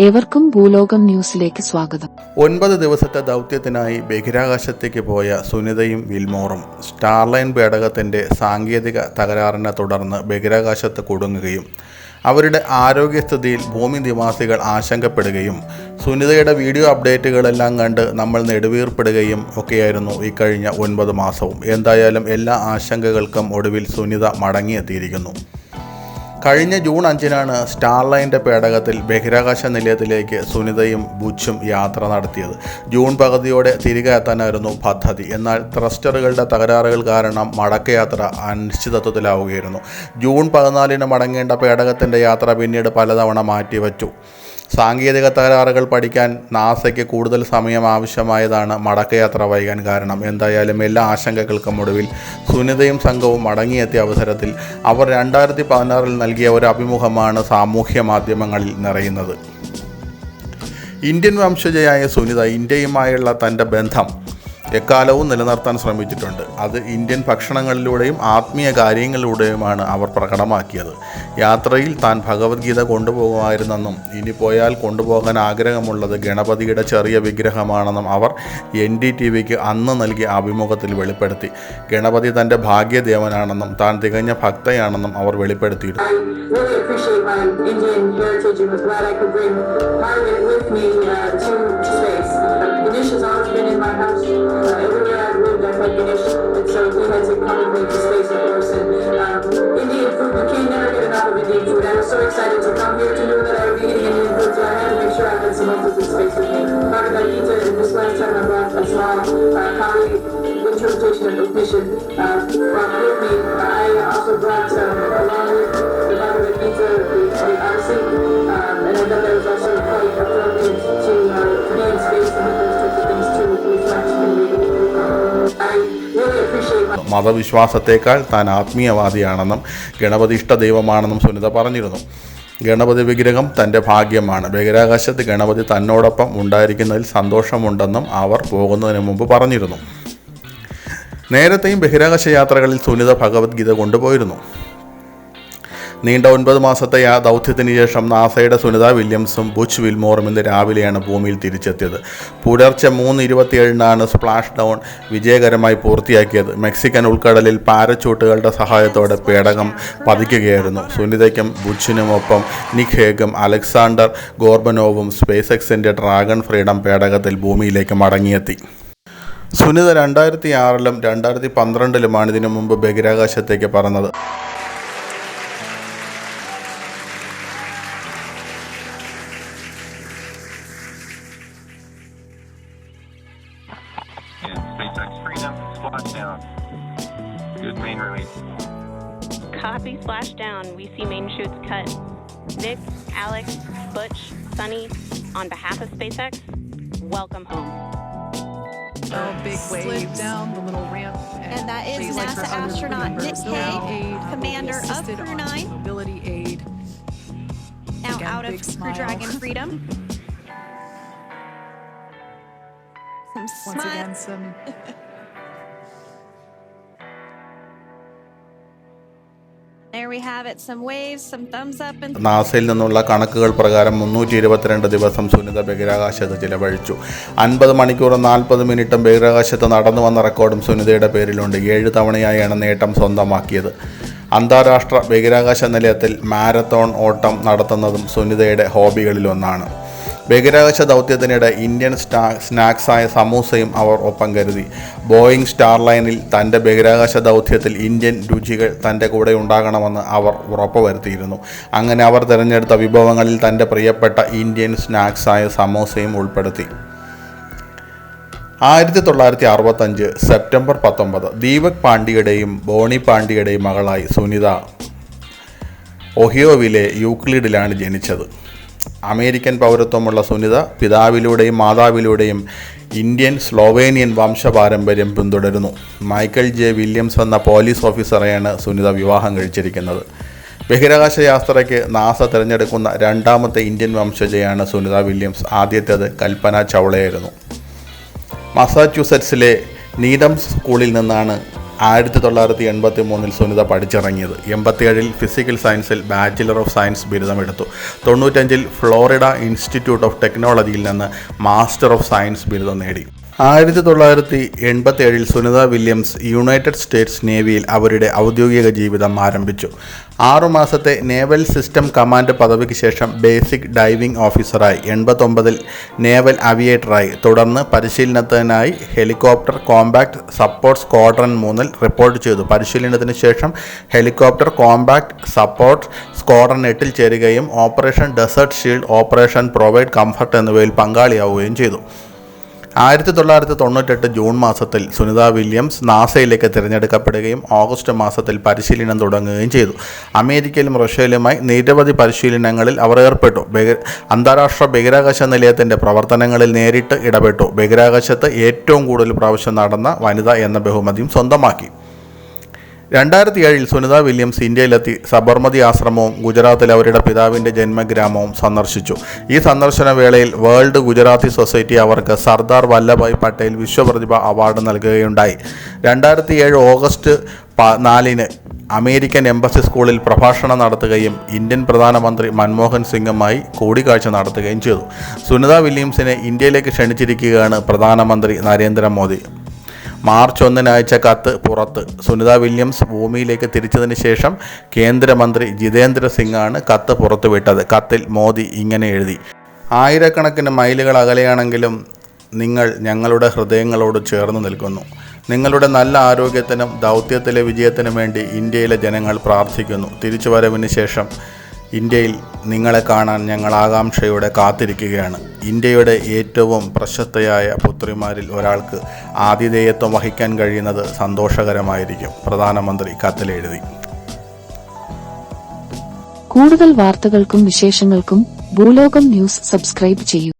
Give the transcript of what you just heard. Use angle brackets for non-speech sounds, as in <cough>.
ഏവർക്കും ഭൂലോകം ന്യൂസിലേക്ക് സ്വാഗതം. ഒൻപത് ദിവസത്തെ ദൗത്യത്തിനായി ബഹിരാകാശത്തേക്ക് പോയ സുനിതയും വിൽമോറും സ്റ്റാർലൈൻ പേടകത്തിന്റെ സാങ്കേതിക തകരാറിനെ തുടർന്ന് ബഹിരാകാശത്ത് കുടുങ്ങുകയും അവരുടെ ആരോഗ്യസ്ഥിതിയിൽ ഭൂമി നിവാസികൾ ആശങ്കപ്പെടുകയും സുനിതയുടെ വീഡിയോ അപ്ഡേറ്റുകളെല്ലാം കണ്ട് നമ്മൾ നെടുവീർപ്പെടുകയും ഒക്കെയായിരുന്നു കഴിഞ്ഞ ഒൻപത് മാസവും. എന്തായാലും എല്ലാ ആശങ്കകൾക്കും ഒടുവിൽ സുനിത മടങ്ങിയെത്തിയിരിക്കുന്നു. കഴിഞ്ഞ ജൂൺ അഞ്ചിനാണ് സ്റ്റാർലൈന്റെ പേടകത്തിൽ ബഹിരാകാശ നിലയത്തിലേക്ക് സുനിതയും ബുച്ചും യാത്ര നടത്തിയത്. ജൂൺ പകുതിയോടെ തിരികെ എത്താനായിരുന്നു പദ്ധതി. എന്നാൽ ത്രസ്റ്ററുകളുടെ തകരാറുകൾ കാരണം മടക്കയാത്ര അനിശ്ചിതത്വത്തിലാവുകയായിരുന്നു. ജൂൺ പതിനാലിന് മടങ്ങേണ്ട പേടകത്തിന്റെ യാത്ര പിന്നീട് പലതവണ മാറ്റിവെച്ചു. സാങ്കേതിക തകരാറുകൾ പഠിക്കാൻ നാസയ്ക്ക് കൂടുതൽ സമയം ആവശ്യമായതാണ് മടക്കയാത്ര വൈകാൻ കാരണം. എന്തായാലും എല്ലാ ആശങ്കകൾക്കും ഒടുവിൽ സുനിതയും സംഘവും മടങ്ങിയെത്തിയ അവസരത്തിൽ അവർ രണ്ടായിരത്തി പതിനാറിൽ നൽകിയ ഒരു അഭിമുഖമാണ് സാമൂഹ്യ മാധ്യമങ്ങളിൽ നിറയുന്നത്. ഇന്ത്യൻ വംശജയായ സുനിത ഇന്ത്യയുമായുള്ള തന്റെ ബന്ധം എക്കാലവും നിലനിർത്താൻ ശ്രമിച്ചിട്ടുണ്ട്. അത് ഇന്ത്യൻ ഭക്ഷണങ്ങളിലൂടെയും ആത്മീയ കാര്യങ്ങളിലൂടെയുമാണ് അവർ പ്രകടമാക്കിയത്. യാത്രയിൽ താൻ ഭഗവത്ഗീത കൊണ്ടുപോകുമായിരുന്നെന്നും ഇനി പോയാൽ കൊണ്ടുപോകാൻ ആഗ്രഹമുള്ളത് ഗണപതിയുടെ ചെറിയ വിഗ്രഹമാണെന്നും അവർ എൻ ഡി ടി വിക്ക് അന്ന് നൽകിയ അഭിമുഖത്തിൽ വെളിപ്പെടുത്തി. ഗണപതി തന്റെ ഭാഗ്യദേവനാണെന്നും താൻ തികഞ്ഞ ഭക്തയാണെന്നും അവർ വെളിപ്പെടുത്തിയിരുന്നു. Had to make sure I had some of in space with me. Bhagavad Gita, and this last time I brought a small uh, Kali interpretation of Upanishad uh, brought with me. I also brought uh, along with the Bhagavad Gita, the, the Odyssey, um, and I thought that was also quite appropriate to, uh, be in space and those types of things to reflect and read. മതവിശ്വാസത്തേക്കാൾ താൻ ആത്മീയവാദിയാണെന്നും ഗണപതിഷ്ട ദൈവമാണെന്നും സുനിത പറഞ്ഞിരുന്നു ഗണപതി വിഗ്രഹം തന്റെ ഭാഗ്യമാണ്. ബഹിരാകാശത്ത് ഗണപതി തന്നോടൊപ്പം ഉണ്ടായിരിക്കുന്നതിൽ സന്തോഷമുണ്ടെന്നും അവർ പോകുന്നതിന് മുമ്പ് പറഞ്ഞിരുന്നു. നേരത്തെയും ബഹിരാകാശ യാത്രകളിൽ സുനിത ഭഗവത്ഗീത കൊണ്ടുപോയിരുന്നു. നീണ്ട ഒൻപത് മാസത്തെ ആ ദൗത്യത്തിന് ശേഷം നാസയുടെ സുനിത വില്യംസും ബുച്ച് വിൽമോറും ഇന്ന് രാവിലെയാണ് ഭൂമിയിൽ തിരിച്ചെത്തിയത്. പുലർച്ചെ മൂന്ന് ഇരുപത്തിയേഴിനാണ് സ്പ്ലാഷ് ഡൗൺ വിജയകരമായി പൂർത്തിയാക്കിയത്. മെക്സിക്കൻ ഉൾക്കടലിൽ പാരച്ചൂട്ടുകളുടെ സഹായത്തോടെ പേടകം പതിക്കുകയായിരുന്നു. സുനിതയ്ക്കും ബുച്ചിനുമൊപ്പം നിക് ഹേഗും അലക്സാണ്ടർ ഗോർബനോവും സ്പേസ് എക്സിന്റെ ഡ്രാഗൺ ഫ്രീഡം പേടകത്തിൽ ഭൂമിയിലേക്ക് മടങ്ങിയെത്തി. സുനിത രണ്ടായിരത്തി ആറിലും രണ്ടായിരത്തി പന്ത്രണ്ടിലുമാണ് ഇതിനു മുമ്പ് ബഹിരാകാശത്തേക്ക് പറന്നത്. And SpaceX Freedom Splashdown. Good main release. Copy splashdown. We see main chutes cut. Nick, Alex, Butch, Sunny, on behalf of SpaceX, welcome home. Oh, big slid waves. down the little ramp. And that is she's like NASA astronaut. Nick Now Hague, aid commander of assisted Crew 9. Mobility aid. Now Again, out of Crew. Dragon Freedom. <laughs> Once smile. again, some <laughs> There we have it. Some waves, some thumbs up, and നാസയിൽ നിന്നുള്ള കണക്കുകൾ പ്രകാരം മുന്നൂറ്റി ഇരുപത്തിരണ്ട് ദിവസം സുനിത ബഹിരാകാശത്ത് ചിലവഴിച്ചു അൻപത് മണിക്കൂറും നാൽപ്പത് മിനിറ്റും ബഹിരാകാശത്ത് നടന്നു വന്ന റെക്കോർഡും സുനിതയുടെ പേരിലുണ്ട് ഏഴ് തവണയായാണ് നേട്ടം സ്വന്തമാക്കിയത് അന്താരാഷ്ട്ര ബഹിരാകാശ നിലയത്തിൽ മാരത്തോൺ ഓട്ടം നടത്തുന്നതും സുനിതയുടെ ഹോബികളിലൊന്നാണ് ബഹിരാകാശ ദൗത്യത്തിനിടെ ഇന്ത്യൻ സ്നാ സ്നാക്സായ സമൂസയും അവർ ഒപ്പം കരുതി. ബോയിങ് സ്റ്റാർലൈനിൽ തന്റെ ബഹിരാകാശ ദൗത്യത്തിൽ ഇന്ത്യൻ രുചികൾ തന്റെ കൂടെ ഉണ്ടാകണമെന്ന് അവർ ഉറപ്പുവരുത്തിയിരുന്നു അങ്ങനെ അവർ തിരഞ്ഞെടുത്ത വിഭവങ്ങളിൽ തന്റെ പ്രിയപ്പെട്ട ഇന്ത്യൻ സ്നാക്സായ സമൂസയും ഉൾപ്പെടുത്തി. ആയിരത്തി തൊള്ളായിരത്തി അറുപത്തഞ്ച് സെപ്റ്റംബർ പത്തൊമ്പത് ദീപക് പാണ്ഡ്യയുടെയും ബോണി പാണ്ഡ്യയുടെയും മകളായി സുനിത ഒഹിയോവിലെ യൂക്ലിഡിലാണ് ജനിച്ചത്. അമേരിക്കൻ പൗരത്വമുള്ള സുനിത പിതാവിലൂടെയും മാതാവിലൂടെയും ഇന്ത്യൻ സ്ലോവേനിയൻ വംശപാരമ്പര്യം പിന്തുടരുന്നു. Michael J. വില്യംസ് എന്ന പോലീസ് ഓഫീസറെയാണ് സുനിത വിവാഹം കഴിച്ചിരിക്കുന്നത്. ബഹിരാകാശ യാത്രയ്ക്ക് നാസ തിരഞ്ഞെടുക്കുന്ന രണ്ടാമത്തെ ഇന്ത്യൻ വംശജയാണ് സുനിത വില്യംസ്. ആദ്യത്തേത് കൽപ്പന ചൗളയായിരുന്നു. മസാച്യൂസെറ്റ്സിലെ നീഡംസ് സ്കൂളിൽ നിന്നാണ് ആയിരത്തി തൊള്ളായിരത്തി എൺപത്തി മൂന്നിൽ സുനിത പഠിച്ചിറങ്ങിയത്. എൺപത്തിയേഴിൽ ഫിസിക്കൽ സയൻസിൽ ബാച്ചിലർ ഓഫ് സയൻസ് ബിരുദമെടുത്തു തൊണ്ണൂറ്റഞ്ചിൽ ഫ്ലോറിഡ ഇൻസ്റ്റിറ്റ്യൂട്ട് ഓഫ് ടെക്നോളജിയിൽ നിന്ന് മാസ്റ്റർ ഓഫ് സയൻസ് ബിരുദം നേടി. ആയിരത്തി തൊള്ളായിരത്തി എൺപത്തി ഏഴിൽ സുനിത വില്യംസ് യുണൈറ്റഡ് സ്റ്റേറ്റ്സ് നേവിയിൽ അവരുടെ ഔദ്യോഗിക ജീവിതം ആരംഭിച്ചു. ആറുമാസത്തെ നേവൽ സിസ്റ്റം കമാൻഡ് പദവിക്ക് ശേഷം ബേസിക് ഡൈവിംഗ് ഓഫീസറായി. എൺപത്തൊമ്പതിൽ നേവൽ അവിയേറ്ററായി. തുടർന്ന് പരിശീലനത്തിനായി ഹെലികോപ്റ്റർ കോമ്പാക്ട് സപ്പോർട്ട് സ്ക്വാഡ്രൺ മൂന്നിൽ റിപ്പോർട്ട് ചെയ്തു. പരിശീലനത്തിന് ശേഷം ഹെലികോപ്റ്റർ കോമ്പാക്ട് സപ്പോർട്ട് സ്ക്വാഡ്രൺ എട്ടിൽ ചേരുകയും operation desert shield operation provide comfort എന്നിവയിൽ പങ്കാളിയാവുകയും ചെയ്തു. ആയിരത്തി തൊള്ളായിരത്തി തൊണ്ണൂറ്റെട്ട് ജൂൺ മാസത്തിൽ സുനിത വില്യംസ് നാസയിലേക്ക് തിരഞ്ഞെടുക്കപ്പെടുകയും ഓഗസ്റ്റ് മാസത്തിൽ പരിശീലനം തുടങ്ങുകയും ചെയ്തു. അമേരിക്കയിലും റഷ്യയിലുമായി നിരവധി പരിശീലനങ്ങളിൽ അവർ ഏർപ്പെട്ടു. അന്താരാഷ്ട്ര ബഹിരാകാശ നിലയത്തിന്റെ പ്രവർത്തനങ്ങളിൽ നേരിട്ട് ഇടപെട്ടു. ബഹിരാകാശത്ത് ഏറ്റവും കൂടുതൽ പ്രാവശ്യം നടന്ന വനിത എന്ന ബഹുമതിയും സ്വന്തമാക്കി. രണ്ടായിരത്തി ഏഴിൽ സുനിത വില്യംസ് ഇന്ത്യയിലെത്തി സബർമതി ആശ്രമവും ഗുജറാത്തിൽ അവരുടെ പിതാവിന്റെ ജന്മഗ്രാമവും സന്ദർശിച്ചു. ഈ സന്ദർശന വേളയിൽ വേൾഡ് ഗുജറാത്തി സൊസൈറ്റി അവർക്ക് സർദാർ വല്ലഭായ് പട്ടേൽ വിശ്വപ്രതിഭ അവാർഡ് നൽകുകയുണ്ടായി. രണ്ടായിരത്തി ഏഴ് ഓഗസ്റ്റ് നാലിന് അമേരിക്കൻ എംബസി സ്കൂളിൽ പ്രഭാഷണം നടത്തുകയും ഇന്ത്യൻ പ്രധാനമന്ത്രി മൻമോഹൻ സിംഗുമായി കൂടിക്കാഴ്ച നടത്തുകയും ചെയ്തു. സുനിത വില്യംസിനെ ഇന്ത്യയിലേക്ക് ക്ഷണിച്ചിരിക്കുകയാണ് പ്രധാനമന്ത്രി നരേന്ദ്രമോദി. മാർച്ച് ഒന്നിന് അയച്ച കത്ത് പുറത്ത് സുനിത വില്യംസ് ഭൂമിയിലേക്ക് തിരിച്ചതിന് ശേഷം കേന്ദ്രമന്ത്രി ജിതേന്ദ്ര സിംഗാണ് കത്ത് പുറത്തുവിട്ടത്. കത്തിൽ മോദി ഇങ്ങനെ എഴുതി. ആയിരക്കണക്കിന് മൈലുകൾ അകലെയാണെങ്കിലും നിങ്ങൾ ഞങ്ങളുടെ ഹൃദയങ്ങളോട് ചേർന്ന് നിൽക്കുന്നു. നിങ്ങളുടെ നല്ല ആരോഗ്യത്തിനും ദൗത്യത്തിലെ വിജയത്തിനും വേണ്ടി ഇന്ത്യയിലെ ജനങ്ങൾ പ്രാർത്ഥിക്കുന്നു. തിരിച്ചുവരവിന് ശേഷം ഇന്ത്യയിൽ നിങ്ങളെ കാണാൻ ഞങ്ങൾ ആകാംക്ഷയോടെ കാത്തിരിക്കുകയാണ്. ഇന്ത്യയുടെ ഏറ്റവും പ്രശസ്തയായ പുത്രിമാരിൽ ഒരാൾക്ക് ആതിഥേയത്വം വഹിക്കാൻ കഴിയുന്നത് സന്തോഷകരമായിരിക്കും പ്രധാനമന്ത്രി കത്തിലെഴുതി. കൂടുതൽ വാർത്തകൾക്കും വിശേഷങ്ങൾക്കും ഭൂലോകം ന്യൂസ് സബ്സ്ക്രൈബ് ചെയ്യൂ.